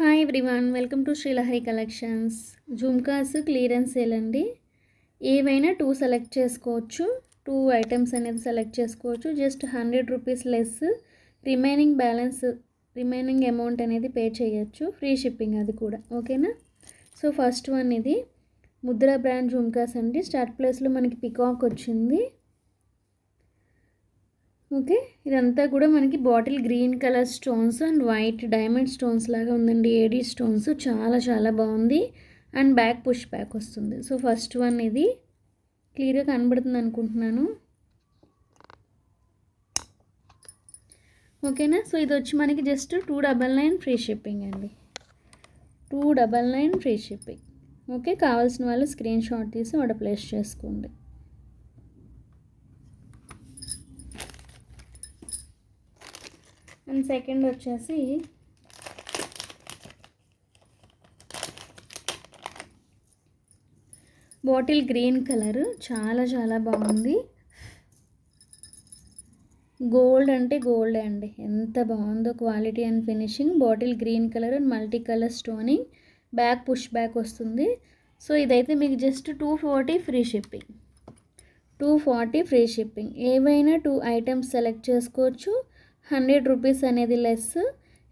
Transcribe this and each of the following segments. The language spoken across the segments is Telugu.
Hi everyone welcome to Srilahari collections jhumkas clearance sale అండి. ఏవైనా టూ సెలెక్ట్ చేసుకోవచ్చు. టూ ఐటమ్స్ అనేది సెలెక్ట్ చేసుకోవచ్చు. Just hundred rupees less remaining balance remaining amount అనేది పే చేయొచ్చు. ఫ్రీ షిప్పింగ్ అది కూడా. ఓకేనా సో ఫస్ట్ వన్ ఇది. ముద్ర బ్రాండ్ జుమ్కాస్ అండి. స్టార్ట్ ప్లేస్లో మనకి పికాక్ వచ్చింది. ఓకే. ఇదంతా కూడా మనకి bottle green colour stones and white diamond stones లాగా ఉందండి. ఏడీ స్టోన్స్ చాలా చాలా బాగుంది. అండ్ బ్యాక్ పుష్ బ్యాక్ వస్తుంది. సో ఫస్ట్ వన్ ఇది క్లియర్గా కనబడుతుంది అనుకుంటున్నాను. ఓకేనా? సో ఇది వచ్చి మనకి just two double nine free shipping అండి. Two double nine free shipping. Okay? కావాల్సిన వాళ్ళు స్క్రీన్ షాట్ తీసి ఆర్డర్ ప్లేస్ చేసుకోండి. అండ్ సెకండ్ వచ్చేసి బాటిల్ గ్రీన్ కలర్. చాలా చాలా బాగుంది. గోల్డ్ అంటే గోల్డ్ అండి. ఎంత బాగుందో quality and finishing. Bottle green colour and multi colour stoning. Back push back వస్తుంది. సో ఇదైతే మీకు just two forty free shipping. Two forty free shipping. ఏవైనా టూ ఐటమ్స్ సెలెక్ట్ చేసుకోవచ్చు. హండ్రెడ్ రూపీస్ అనేది లెస్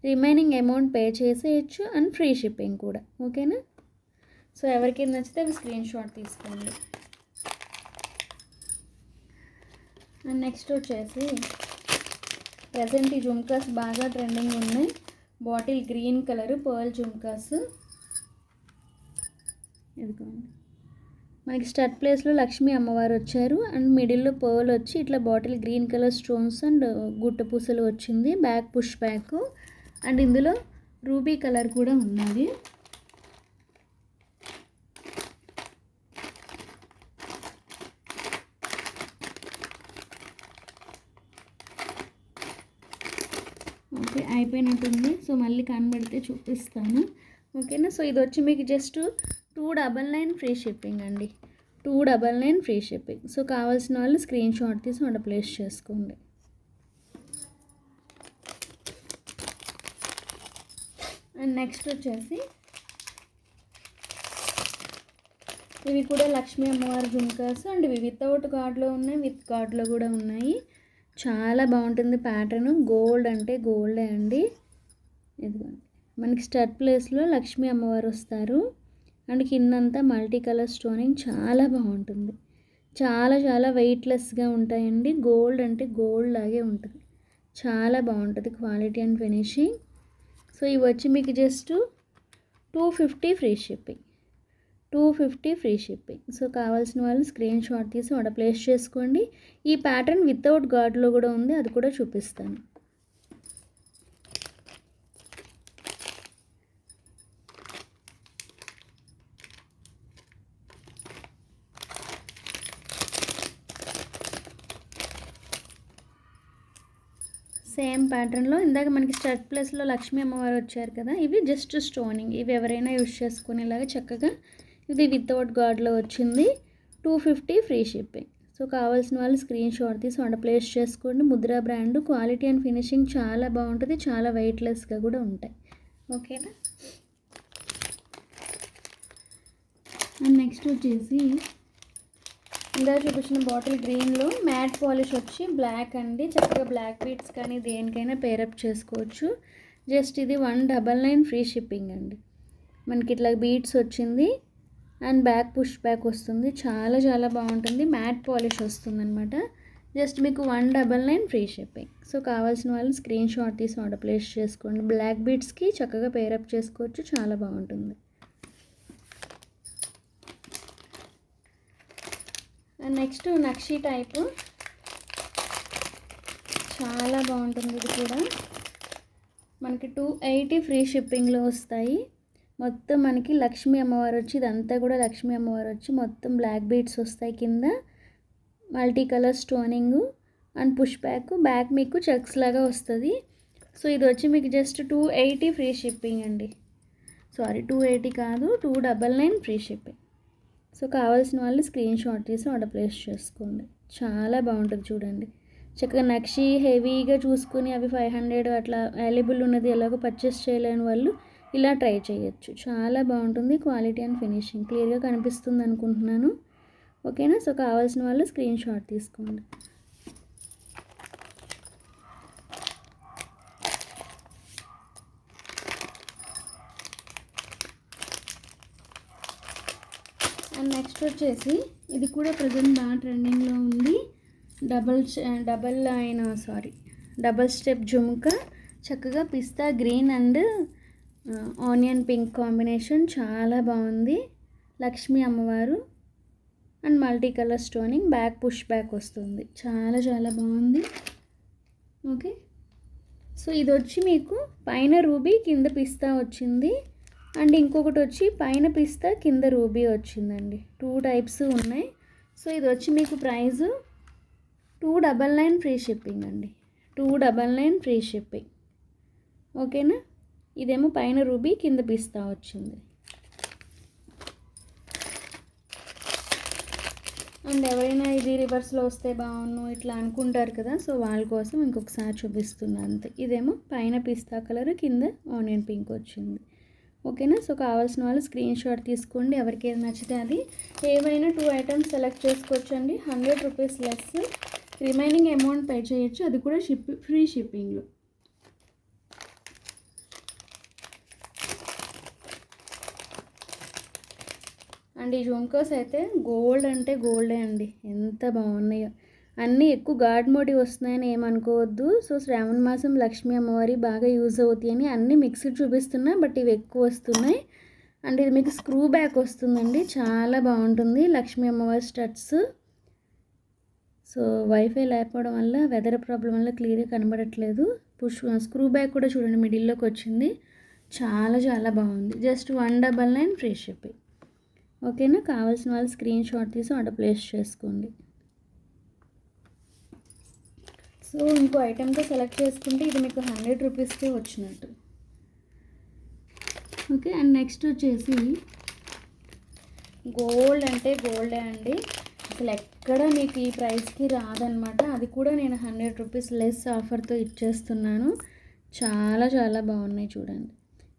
రిమైనింగ్ అమౌంట్ పే చేసేయచ్చు అండ్ ఫ్రీ షిప్పింగ్ కూడా. ఓకేనా? సో ఎవరికి నచ్చితే అవి స్క్రీన్ షాట్ తీసుకోండి. అండ్ నెక్స్ట్ వచ్చేసి ప్రజెంట్ ఈ జుమ్కాస్ బాగా ట్రెండింగ్ ఉన్నాయి. Bottle green colour pearl jhumkas. ఇదిగోండి. మనకి స్టడ్ ప్లేస్లో లక్ష్మీ అమ్మవారు వచ్చారు. అండ్ మిడిల్లో పర్ల్ వచ్చి ఇట్లా bottle green colour stones and గుట్ట పూసలు వచ్చింది. Back push back. అండ్ ఇందులో రూబీ కలర్ కూడా ఉన్నది. ఓకే అయిపోయినట్టుంది. సో మళ్ళీ కనబడితే చూపిస్తాను. ఓకేనా? సో ఇది వచ్చి మీకు just two double nine free shipping అండి. Two double nine free shipping. So కావాల్సిన వాళ్ళు స్క్రీన్ షాట్ తీసి మన ప్లేస్ చేసుకోండి. అండ్ నెక్స్ట్ వచ్చేసి ఇవి కూడా లక్ష్మీ అమ్మవారి జుంకాస్ అండ్ ఇవి వితౌట్ గాడ్లో ఉన్నాయి విత్ గాడ్లో కూడా ఉన్నాయి. చాలా బాగుంటుంది ప్యాటర్న్. గోల్డ్ అంటే గోల్డే అండి. ఇదిగోండి. మనకి స్టడ్ ప్లేస్లో లక్ష్మీ అమ్మవారు వస్తారు. అండ్ కిందంతా మల్టీ కలర్ స్టోనింగ్ చాలా బాగుంటుంది. చాలా చాలా వెయిట్లెస్గా ఉంటాయండి. గోల్డ్ అంటే గోల్డ్ లాగే ఉంటుంది. చాలా బాగుంటుంది క్వాలిటీ అండ్ ఫినిషింగ్. సో ఇవి వచ్చి మీకు just two fifty free shipping. Two fifty free shipping. So కావాల్సిన వాళ్ళు స్క్రీన్ షాట్ తీసి అక్కడ ప్లేస్ చేసుకోండి. ఈ ప్యాటర్న్ వితౌట్ గాడ్లో కూడా ఉంది. అది కూడా చూపిస్తాను. ప్యాటర్న్లో ఇందాక మనకి స్టడ్ ప్లేస్లో లక్ష్మీ అమ్మవారు వచ్చారు కదా ఇవి జస్ట్ స్టోనింగ్ ఇవి ఎవరైనా యూస్ చేసుకునేలాగా చక్కగా ఇది వితౌట్ గాడ్లో వచ్చింది. Two fifty free shipping so కావాల్సిన వాళ్ళు స్క్రీన్ షాట్ తీసి ఆర్డర్ ప్లేస్ చేసుకోండి. Mudra brand quality and finishing చాలా బాగుంటుంది. చాలా వెయిట్లెస్గా కూడా ఉంటాయి. ఓకేనా అండ్ నెక్స్ట్ వచ్చేసి ఇందా చూపించిన బాటిల్ గ్రీన్లో మ్యాట్ పాలిష్ వచ్చి బ్లాక్ అండి. చక్కగా బ్లాక్ బీట్స్ కానీ దేనికైనా పేరప్ చేసుకోవచ్చు. జస్ట్ ఇది one double nine free shipping అండి. మనకి ఇట్లా బీట్స్ వచ్చింది అండ్ బ్యాక్ పుష్ బ్యాక్ వస్తుంది. చాలా చాలా బాగుంటుంది. మ్యాట్ పాలిష్ వస్తుంది అనమాట జస్ట్ మీకు one double nine free shipping. So కావాల్సిన వాళ్ళు స్క్రీన్ షాట్ తీసి ఆర్డర్ ప్లేస్ చేసుకోండి. బ్లాక్ బీట్స్కి చక్కగా పేరప్ చేసుకోవచ్చు. చాలా బాగుంటుంది. నెక్స్ట్ నక్షి టైపు చాలా బాగుంటుంది ఇది కూడా. మనకి టూ ఎయిటీ ఫ్రీ షిప్పింగ్లో వస్తాయి. మొత్తం మనకి లక్ష్మీ అమ్మవారు వచ్చి ఇదంతా కూడా లక్ష్మీ అమ్మవారు వచ్చి మొత్తం బ్లాక్ బీడ్స్ వస్తాయి కింద. Multi colour stoning and push back back మీకు చెక్స్ లాగా వస్తుంది. సో ఇది వచ్చి మీకు just two eighty free shipping అండి. సారీ టూ ఎయిటీ కాదు two double nine free shipping so కావాల్సిన వాళ్ళు స్క్రీన్ షాట్ తీసి ఆర్డర్ ప్లేస్ చేసుకోండి. చాలా బాగుంటుంది చూడండి. చక్కగా నక్షి హెవీగా చూసుకుని అవి ఫైవ్ హండ్రెడ్ అట్లా అవైలబుల్ ఉన్నది ఎలాగో పర్చేస్ చేయలేని వాళ్ళు ఇలా ట్రై చేయొచ్చు. చాలా బాగుంటుంది క్వాలిటీ అండ్ ఫినిషింగ్. క్లియర్గా కనిపిస్తుంది అనుకుంటున్నాను. ఓకేనా? సో కావాల్సిన వాళ్ళు స్క్రీన్ షాట్ తీసుకోండి అండ్ నెక్స్ట్ వచ్చేసి ఇది కూడా ప్రజెంట్ బాగా ట్రెండింగ్లో ఉంది. డబల్ డబల్ అయిన సారీ డబల్ స్టెప్ జుమ్కా చక్కగా pista green and onion pink combination చాలా బాగుంది. లక్ష్మీ అమ్మవారు and multi colour stoning back push back వస్తుంది. చాలా చాలా బాగుంది. ఓకే. సో ఇది వచ్చి మీకు పైన రూబీ కింద పిస్తా వచ్చింది. అండ్ ఇంకొకటి వచ్చి పైన పిస్తా కింద రూబీ వచ్చిందండి. టూ టైప్స్ ఉన్నాయి. సో ఇది వచ్చి మీకు prize two double nine free shipping అండి. Two double nine free shipping ఓకేనా? ఇదేమో పైన రూబీ కింద పిస్తా వచ్చింది. అండ్ ఎవరైనా ఇది రివర్స్లో వస్తే బాగున్ను ఇట్లా అనుకుంటారు కదా సో వాళ్ళ కోసం ఇంకొకసారి చూపిస్తున్నాను అంతే. ఇదేమో పైన పిస్తా కలర్ కింద ఆనియన్ పింక్ వచ్చింది. ఓకేనా? సో కావాల్సిన వాళ్ళు స్క్రీన్ షాట్ తీసుకోండి. ఎవరికి ఏది నచ్చితే అది. ఏవైనా టూ ఐటమ్స్ సెలెక్ట్ చేసుకోవచ్చు అండి hundred rupees less remaining amount pay చేయొచ్చు. అది కూడా షిప్ ఫ్రీ షిప్పింగ్లో అండ్ ఈ జుంకోస్ అయితే గోల్డ్ అంటే గోల్డే అండి. ఎంత బాగున్నాయో. అన్నీ ఎక్కువ గాడ్ మోడి వస్తున్నాయని ఏమనుకోవద్దు. సో శ్రావణ మాసం లక్ష్మీ అమ్మవారి బాగా యూజ్ అవుతాయి అని అన్నీ మిక్స్డ్ చూపిస్తున్నా బట్ ఇవి ఎక్కువ వస్తున్నాయి. అండ్ ఇది మీకు స్క్రూ బ్యాక్ వస్తుందండి. చాలా బాగుంటుంది లక్ష్మీ అమ్మవారి స్టడ్స్. సో వైఫై లేకపోవడం వల్ల వెదర్ ప్రాబ్లం వల్ల క్లియర్గా కనబడట్లేదు. పుష్ స్క్రూ బ్యాక్ కూడా చూడండి మిడిల్లోకి వచ్చింది. చాలా చాలా బాగుంది. Just one double nine free shipping. ఓకేనా? కావాల్సిన వాళ్ళు స్క్రీన్ షాట్ తీసి ఆర్డర్ ప్లేస్ చేసుకోండి. సో ఇంకో ఐటెంతో సెలెక్ట్ చేసుకుంటే ఇది మీకు హండ్రెడ్ రూపీస్కే వచ్చినట్టు. ఓకే అండ్ నెక్స్ట్ వచ్చేసి గోల్డ్ అంటే గోల్డే అండి. అసలు ఎక్కడ మీకు ఈ ప్రైస్కి రాదనమాట అది కూడా నేను హండ్రెడ్ రూపీస్ లెస్ ఆఫర్తో ఇచ్చేస్తున్నాను. చాలా చాలా బాగున్నాయి చూడండి.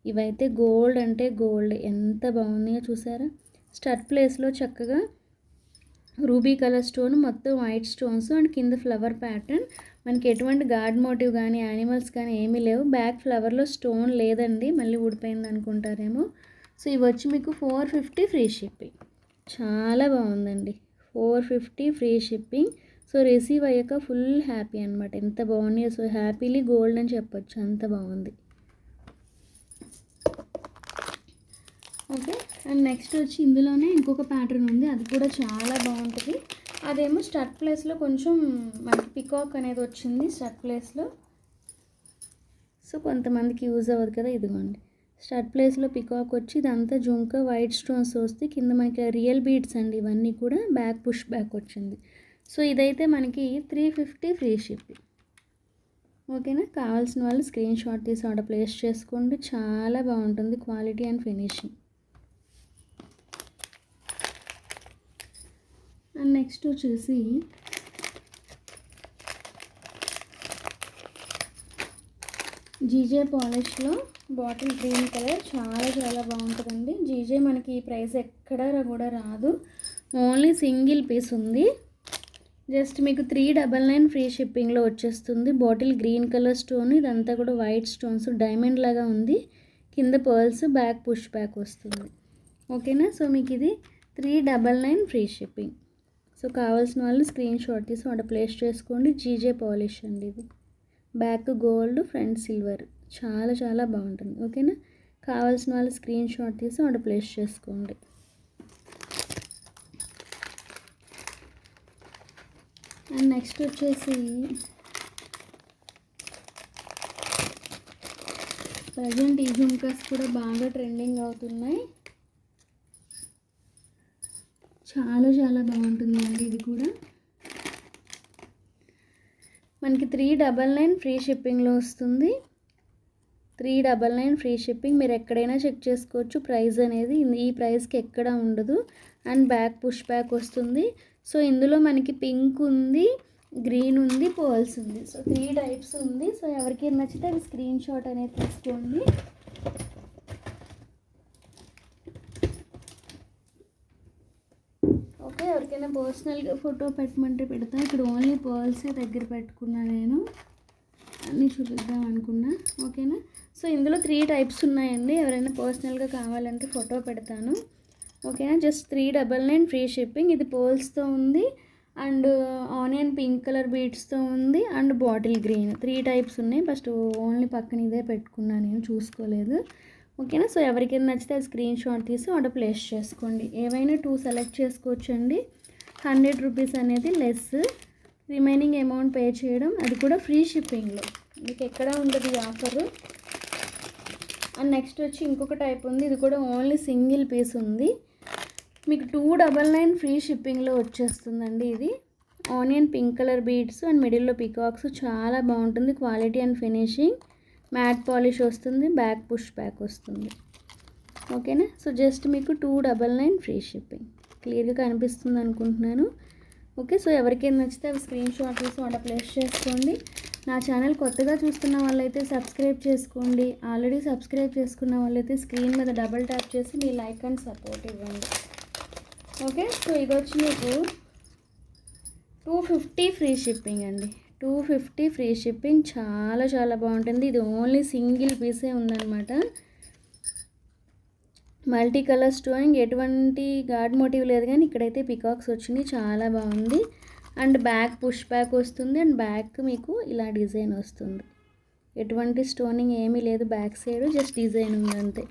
ఇవైతే గోల్డ్ అంటే గోల్డ్ ఎంత బాగున్నాయో చూసారా? స్టడ్ ప్లేస్లో చక్కగా రూబీ కలర్ స్టోన్ మొత్తం వైట్ స్టోన్స్ అండ్ కింద ఫ్లవర్ ప్యాటర్న్ మనకి ఎటువంటి గాడ్ మోటివ్ కానీ యానిమల్స్ కానీ ఏమీ లేవు. బ్యాక్ ఫ్లవర్లో స్టోన్ లేదండి. మళ్ళీ ఊడిపోయింది అనుకుంటారేమో. సో ఇవి వచ్చి మీకు ఫోర్ ఫిఫ్టీ ఫ్రీ షిప్పింగ్. చాలా బాగుందండి. Four fifty free shipping. So receive అయ్యాక ఫుల్ హ్యాపీ అనమాట ఎంత బాగున్నాయో. సో హ్యాపీలీ గోల్డ్ అని చెప్పొచ్చు. అంత బాగుంది. ఓకే. అండ్ నెక్స్ట్ వచ్చి ఇందులోనే ఇంకొక ప్యాటర్న్ ఉంది. అది కూడా చాలా బాగుంటుంది. అదేమో స్టడ్ ప్లేస్లో కొంచెం మనకి పికాక్ అనేది వచ్చింది స్టడ్ ప్లేస్లో. సో కొంతమందికి యూజ్ అవ్వదు కదా ఇదిగోండి. స్టడ్ ప్లేస్లో పికాక్ వచ్చి ఇదంతా జుంక వైట్ స్టోన్స్ వస్తే కింద మనకి రియల్ బీడ్స్ అండి ఇవన్నీ కూడా బ్యాక్ పుష్ బ్యాక్ వచ్చింది. సో ఇదైతే మనకి త్రీ ఫిఫ్టీ ఫ్రీ షిప్పింగ్ ఓకేనా? కావాల్సిన వాళ్ళు స్క్రీన్ షాట్ తీసి ఆర్డర్ ప్లేస్ చేసుకోండి. చాలా బాగుంటుంది quality and finishing. And next వచ్చేసి జీజే పాలిష్లో బాటిల్ గ్రీన్ కలర్ చాలా చాలా బాగుంటుందండి. జీజే మనకి ఈ ప్రైస్ ఎక్కడ కూడా రాదు. ఓన్లీ సింగిల్ పీస్ ఉంది. జస్ట్ మీకు త్రీ డబల్ నైన్ ఫ్రీ షిప్పింగ్లో వచ్చేస్తుంది. బాటిల్ గ్రీన్ కలర్ స్టోన్ ఇదంతా కూడా వైట్ స్టోన్స్ డైమండ్ లాగా ఉంది. కింద పర్ల్స్ బ్యాక్ పుష్ బ్యాక్ వస్తుంది. ఓకేనా? సో మీకు ఇది three double nine free shipping. So కావాల్సిన వాళ్ళు స్క్రీన్ షాట్ తీసి వాటి ప్లేస్ చేసుకోండి. జీజే పాలిష్ అండి ఇది. Back gold front silver. చాలా చాలా బాగుంటుంది. ఓకేనా? కావాల్సిన వాళ్ళు స్క్రీన్ షాట్ తీసి వాటి ప్లేస్ చేసుకోండి. అండ్ నెక్స్ట్ వచ్చేసి ప్రజెంట్ ఈ జుమ్కాస్ కూడా బాగా ట్రెండింగ్ అవుతున్నాయి. చాలా చాలా బాగుంటుంది అండి ఇది కూడా. మనకి త్రీ డబల్ నైన్ ఫ్రీ షిప్పింగ్లో వస్తుంది. Three double nine free shipping మీరు ఎక్కడైనా చెక్ చేసుకోవచ్చు. ప్రైస్ అనేది ఈ ప్రైస్కి ఎక్కడ ఉండదు. అండ్ బ్యాక్ పుష్ బ్యాక్ వస్తుంది. సో ఇందులో మనకి పింక్ ఉంది గ్రీన్ ఉంది పర్ల్స్ ఉంది. సో త్రీ టైప్స్ ఉంది. సో ఎవరికి నచ్చితే అది స్క్రీన్ షాట్ అనేది తీసుకోండి. ఎవరికైనా పర్సనల్గా ఫోటో పెట్టమంటే పెడతా. ఇక్కడ ఓన్లీ పర్ల్సే దగ్గర పెట్టుకున్నా నేను. అన్నీ చూపిద్దాం అనుకున్నా. ఓకేనా? సో ఇందులో త్రీ టైప్స్ ఉన్నాయండి. ఎవరైనా పర్సనల్గా కావాలంటే ఫోటో పెడతాను. ఓకేనా? Just three double nine free shipping. ఇది పోల్స్తో ఉంది. అండ్ ఆనియన్ పింక్ కలర్ బీట్స్తో ఉంది. And bottle green. Three types ఉన్నాయి. ఫస్ట్ ఓన్లీ పక్కన ఇదే పెట్టుకున్నాను నేను. చూసుకోలేదు. ఓకేనా? సో ఎవరికైనా నచ్చితే అది స్క్రీన్ షాట్ తీసి ఆర్డర్ ప్లేస్ చేసుకోండి. ఏవైనా టూ సెలెక్ట్ చేసుకోవచ్చండి. హండ్రెడ్ రూపీస్ అనేది లెస్. రిమైనింగ్ అమౌంట్ పే చేయడం అది కూడా ఫ్రీ షిప్పింగ్లో. మీకు ఎక్కడ ఉండదు ఈ ఆఫరు? అండ్ నెక్స్ట్ వచ్చి ఇంకొక టైప్ ఉంది ఇది కూడా ఓన్లీ సింగిల్ పీస్ ఉంది. మీకు టూ డబల్ నైన్ ఫ్రీ షిప్పింగ్లో వచ్చేస్తుందండి ఇది. Onion pink colour beads and మిడిల్లో పికాక్స్ చాలా బాగుంటుంది quality and finishing. Matte polish వస్తుంది బ్యాక్ పుష్ బ్యాక్ వస్తుంది. ఓకేనా? సో జస్ట్ మీకు two double nine free shipping. క్లియర్గా కనిపిస్తుంది అనుకుంటున్నాను. ఓకే సో ఎవరికైనా నచ్చితే అవి స్క్రీన్ షాట్ తీసి ప్లేస్ చేసుకోండి. నా ఛానల్ కొత్తగా చూస్తున్న వాళ్ళైతే సబ్స్క్రైబ్ చేసుకోండి. ఆల్రెడీ సబ్స్క్రైబ్ చేసుకున్న వాళ్ళైతే స్క్రీన్ మీద డబల్ ట్యాప్ చేసి మీ లైక్ అండ్ సపోర్ట్ ఇవ్వండి. ఓకే సో ఇది వచ్చి మీకు టూ ఫిఫ్టీ ఫ్రీ షిప్పింగ్ అండి. టూ ఫిఫ్టీ ఫ్రీ షిప్పింగ్ చాలా చాలా బాగుంటుంది. ఇది ఓన్లీ సింగిల్ పీసే ఉందన్నమాట. మల్టీ కలర్ స్టోనింగ్ ఎటువంటి గాడ్ మోటివ్ లేదు కానీ ఇక్కడైతే పికాక్స్ వచ్చినాయి చాలా బాగుంది. అండ్ బ్యాక్ పుష్ బ్యాక్ వస్తుంది అండ్ బ్యాక్ మీకు ఇలా డిజైన్ వస్తుంది. ఎటువంటి స్టోనింగ్ ఏమీ లేదు బ్యాక్ సైడ్ జస్ట్ డిజైన్ ఉంది అంతే.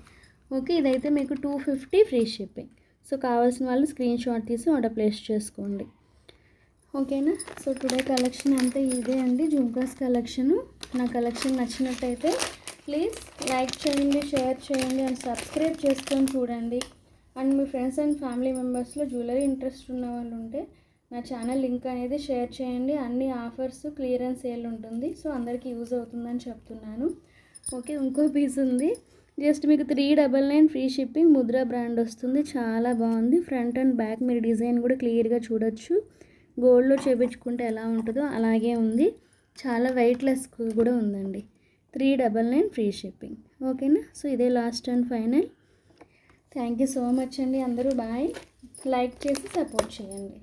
ఓకే ఇదైతే మీకు two fifty free shipping. So కావాల్సిన వాళ్ళు స్క్రీన్ షాట్ తీసి ఆర్డర్ ప్లేస్ చేసుకోండి. ఓకేనా? సో టుడే కలెక్షన్ అంతా ఇదే అండి జుంకాస్ కలెక్షను. నా కలెక్షన్ నచ్చినట్టయితే ప్లీజ్ లైక్ చేయండి షేర్ చేయండి అండ్ సబ్స్క్రైబ్ చేసుకొని చూడండి. అండ్ మీ ఫ్రెండ్స్ అండ్ ఫ్యామిలీ మెంబర్స్లో జ్యువెలరీ ఇంట్రెస్ట్ ఉన్న వాళ్ళు ఉంటే నా ఛానల్ లింక్ అనేది షేర్ చేయండి. అన్ని ఆఫర్స్ క్లియరెన్స్ సేల్ ఉంటుంది. సో అందరికీ యూజ్ అవుతుందని చెప్తున్నాను. ఓకే ఇంకో పీస్ ఉంది. జస్ట్ మీకు three double nine free shipping Mudra brand వస్తుంది. చాలా బాగుంది. ఫ్రంట్ అండ్ బ్యాక్ మీరు డిజైన్ కూడా క్లియర్గా చూడొచ్చు. గోల్డ్లో చేపించుకుంటే ఎలా ఉంటుందో అలాగే ఉంది. చాలా వెయిట్లెస్ కూడా ఉందండి. Three double nine free shipping ఓకేనా సో ఇదే last and final thank you so much అండి అందరూ. బాయ్ లైక్ చేసి సపోర్ట్ చేయండి.